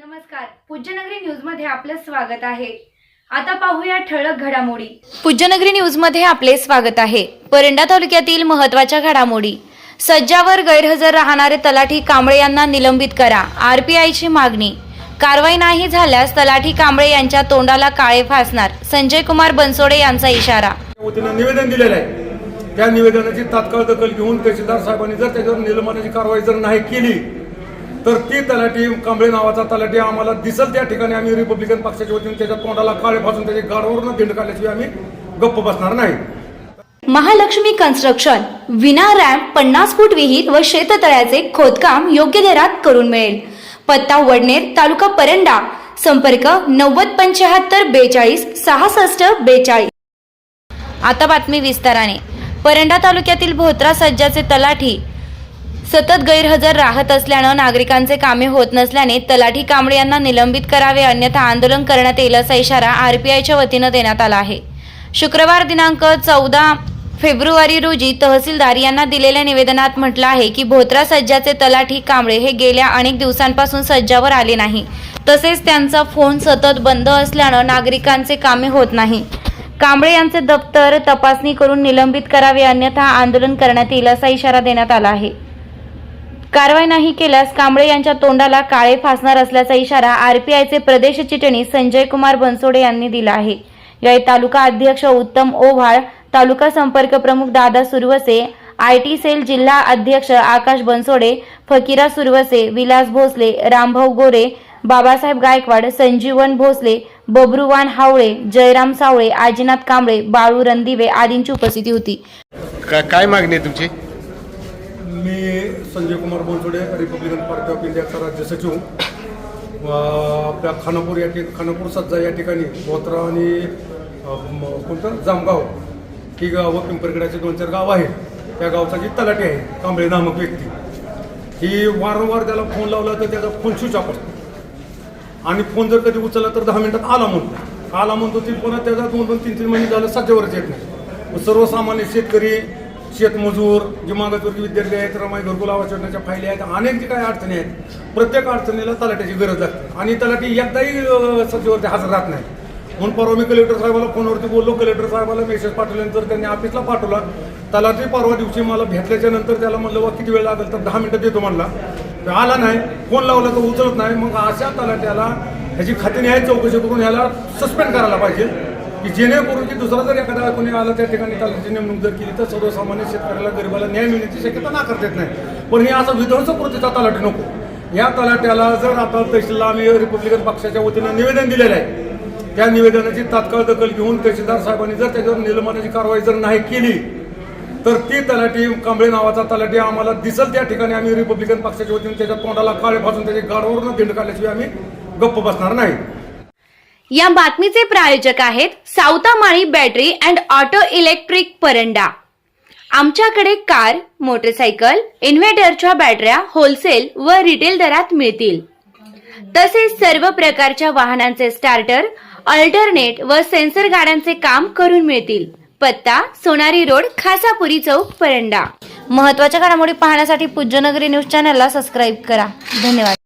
नमस्कार. पूज्यनगरी न्यूजमध्ये आपलं स्वागत आहे. आता पाहूया ठळक घडामोडी. पूज्यनगरी न्यूजमध्ये आपले स्वागत आहे. परंडा तालुक्यातील महत्त्वाच्या घडामोडी. सज्जावर गैरहजर राहणारे तलाठी कांबळे यांना निलंबित करा. आरपीआयची मागणी. कारवाई नाही झाल्यास तलाठी कांबळे यांच्या तोंडाला काळे फासणार. संजय कुमार बनसोडे यांचा इशारा. वतीनं निवेदन दिलेलं आहे. त्या निवेदनाची तात्काळ दखल घेऊन तहसीलदार साहेबांनी जर त्याच्यावर निलंबनाची कारवाई जर नाही केली तर ती तलाठी कांबळे नावाचा तलाठी आम्हाला दिसल त्या ठिकाणी. आम्ही रिपब्लिकन पक्षाच्या वतीने त्याच्या तोंडाला काळे फासून त्याच्या गाडवरून दिंड काढल्याशिवाय आम्ही गप्प बसणार नाही. महालक्ष्मी कन्स्ट्रक्शन विना रॅम्प पन्नास फूट विहीर व शेततळ्याचे खोदकाम योग्य दरात करून मिळेल. पत्ता वडनेर तालुका परंडा. संपर्क नव्वद पंच्याहत्तर बेचाळीस सहासष्ट बेचाळीस. आता बातमी विस्ताराने. परंडा तालुक्यातील भोत्रा सज्जाचे तलाठी सतत गैरहजर राहत असल्यानं नागरिकांचे कामे होत नसल्याने तलाठी कांबळे यांना निलंबित करावे अन्यथा आंदोलन करण्यात येईल असा इशारा आरपीआयच्या वतीनं देण्यात आला आहे. शुक्रवार दिनांक चौदा फेब्रुवारी रोजी तहसीलदार यांना दिलेल्या निवेदनात म्हटलं आहे की भोत्रा सज्जाचे तलाठी कांबळे हे गेल्या अनेक दिवसांपासून सज्जावर आले नाही. तसेच त्यांचा फोन सतत बंद असल्यानं नागरिकांचे कामे होत नाही. कांबळे यांचे दप्तर तपासणी करून निलंबित करावे अन्यथा आंदोलन करण्यात येईल असा इशारा देण्यात आला आहे. कारवाई नाही केल्यास कांबळे यांच्या तोंडाला काळे फासणार असल्याचा इशारा आरपीआयचे प्रदेश चिटणीस संजय कुमार बनसोडे यांनी दिला आहे. यावेळी तालुका अध्यक्ष उत्तम ओव्हाळ तालुका संपर्क प्रमुख दादा सुरवसे आय टी सेल जिल्हा अध्यक्ष आकाश बनसोडे फकीरा सुरवसे विलास भोसले रामभाऊ गोरे बाबासाहेब गायकवाड संजीवन भोसले बबरुवान हावळे जयराम सावळे आजीनाथ कांबळे बाळू रणदिवे आदींची उपस्थिती होती. काय मागणी आहे तुमची? मी Sanjay Kumar Bolsode Republican Party of इंडियाचा राज्य सचिव. आपल्या खानापूर या ठिकाणी खानापूर सज्जा या ठिकाणी बोत्रा आणि कोणतं? जामगाव. ही गावं पिंपरगडाचे दोन चार गाव आहेत. त्या गावचा जी तलाठी आहे कांबळे नामक व्यक्ती. ही वारंवार त्याला फोन लावला तर त्याचा फोन स्विच ऑफ असतो. आणि फोन जर कधी उचलला तर दहा मिनिटात आला म्हणतो आला म्हणतो ती पुन्हा त्याचा दोन दोन तीन तीन महिने झालं सज्जावरच येत नाही. सर्वसामान्य शेतकरी शेतमजूर जे मागासवर्गीय विद्यार्थी आहेत रमाई घरकुल आवास योजनेच्या फायली आहेत अनेक जे काही अडचणी आहेत प्रत्येक अडचणीला तलाट्याची गरज लागते. आणि तलाठी एकदाही सचिवावरती हजर राहत नाही. म्हणून परवा मी कलेक्टर साहेबाला फोनवरती बोललो. कलेक्टर साहेबाला मेसेज पाठवल्यानंतर त्यांनी ऑफिसला पाठवला. तलाठी परवा दिवशी मला भेटल्याच्या नंतर त्याला म्हणलं वा किती वेळ लागेल तर दहा मिनटं देतो म्हणला. तर आला नाही. फोन लावला तर उचलत नाही. मग अशा तलाट्याला ह्याची खात्याने आहे चौकशी करून ह्याला सस्पेंड करायला पाहिजे. की जेणेकरून की दुसरा जर एखादा कोणी आला त्या ठिकाणी तलाठी नेमणूक जर केली तर सर्वसामान्य शेतकऱ्याला गरिबाला न्याय मिळण्याची शक्यता नाकारता येत नाही. पण हे असा विध्वंसक कृतीचा तलाठी नको. या तलाट्याला जर आता तहसीलला आम्ही रिपब्लिकन पक्षाच्या वतीनं निवेदन दिलेलं आहे त्या निवेदनाची तात्काळ दखल घेऊन तहसीलदार साहेबांनी जर त्याच्यावर निलंबनाची कारवाई जर नाही केली तर ती तलाठी कांबळे नावाचा तलाठी आम्हाला दिसल त्या ठिकाणी आम्ही रिपब्लिकन पक्षाच्या वतीने त्याच्या तोंडाला काळे फासून त्याच्या गाडवरून दिंड काढल्याशिवाय आम्ही गप्प बसणार नाही. या बातमीचे प्रायोजक आहेत Savatamali battery and auto electric Paranda. आमच्याकडे कार मोटरसायकल इन्व्हर्टरच्या बॅटऱ्या होलसेल व रिटेल दरात मिळतील. तसेच सर्व प्रकारच्या वाहनांचे स्टार्टर अल्टरनेट व सेन्सर गाड्यांचे काम करून मिळतील. पत्ता सोनारी रोड खासापुरी चौक परंडा. महत्त्वाच्या घडामोडी पाहण्यासाठी पूज्यनगरी न्यूज चॅनलला सबस्क्राईब करा. धन्यवाद.